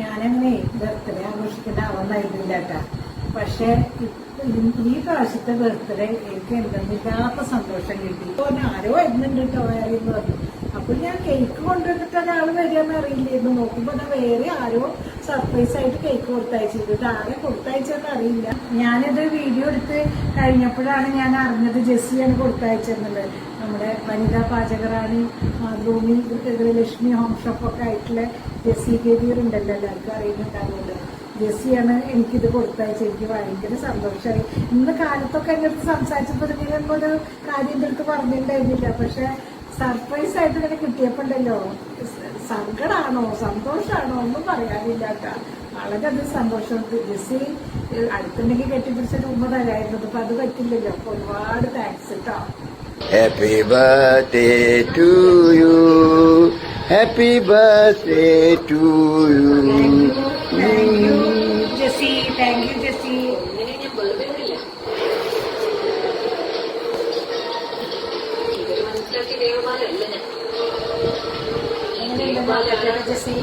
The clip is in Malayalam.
ഞാനങ്ങനെ ബർത്ത്ഡേ ആഘോഷിക്കുന്ന ആവുന്നായിരുന്നില്ല കേട്ടാ. പക്ഷെ ഈ പ്രാവശ്യത്തെ ബർത്ത്ഡേ എനിക്ക് എന്തെന്നില്ലാത്ത സന്തോഷം കിട്ടി. ഇപ്പൊ ആരോ എന്നുണ്ട് കേട്ടോ വേറെ പറഞ്ഞു അപ്പൊ ഞാൻ കേക്ക് കൊണ്ടുവന്നിട്ട് ഒരാൾ വരികയെന്ന് അറിയില്ലായിരുന്നു. നോക്കുമ്പോ അത് വേറെ ആരോ സർപ്രൈസ് ആയിട്ട് കേക്ക് കൊടുത്തയച്ചത് ഇത് ആരെ കൊടുത്തയച്ചെന്ന് അറിയില്ല. ഞാനത് വീഡിയോ എടുത്ത് കഴിഞ്ഞപ്പോഴാണ് ഞാൻ അറിഞ്ഞത് ജെസ്സിയാണ് കൊടുത്തയച്ചെന്നുള്ളത് നമ്മുടെ വനിതാ പാചകറാണി മാതൃഭൂമി ലക്ഷ്മി ഹോം ഷോപ്പൊക്കെ ആയിട്ടുള്ള ജെസ്സി കെബീർ ഉണ്ടല്ലോ എല്ലാവർക്കും അറിയുന്നുണ്ടാവുമല്ലോ. ജെസ്സിയാണ് എനിക്കിത് കൊടുത്തയച്ചത്. എനിക്ക് ഭയങ്കര സന്തോഷമായി ഇന്ന് കാലത്തൊക്കെ എന്റെ അടുത്ത് സംസാരിച്ചപ്പോൾ ഒരു കാര്യം എന്റെ അടുത്ത് പറഞ്ഞിട്ടുണ്ടായിരുന്നില്ല. പക്ഷെ സർപ്രൈസ് ആയിട്ട് ഇങ്ങനെ കിട്ടിയപ്പോണ്ടല്ലോ. സങ്കടാണോ? സന്തോഷാണോ? ഒന്നും പറയാനില്ലാത്ത വളരെ വളരെയധികം സന്തോഷം ജെസ്സി അടുത്തുണ്ടെങ്കിൽ കെട്ടിപ്പിടിച്ച ഉമ്മ തരായിരുന്നു. അപ്പൊ അത് പറ്റില്ലല്ലോ. അപ്പൊ ഒരുപാട് താങ്ക്സ് കേട്ടോ happy birthday to you happy birthday to you. You Jessy thank you Jessy ഇങ്ങനെ ഞാൻ വെറുതെ വിടില്ല ഇവർ മനസ്സിലാക്കി ദേവമാലല്ല ഞാൻ എങ്ങനെയുണ്ട് ജെസ്സി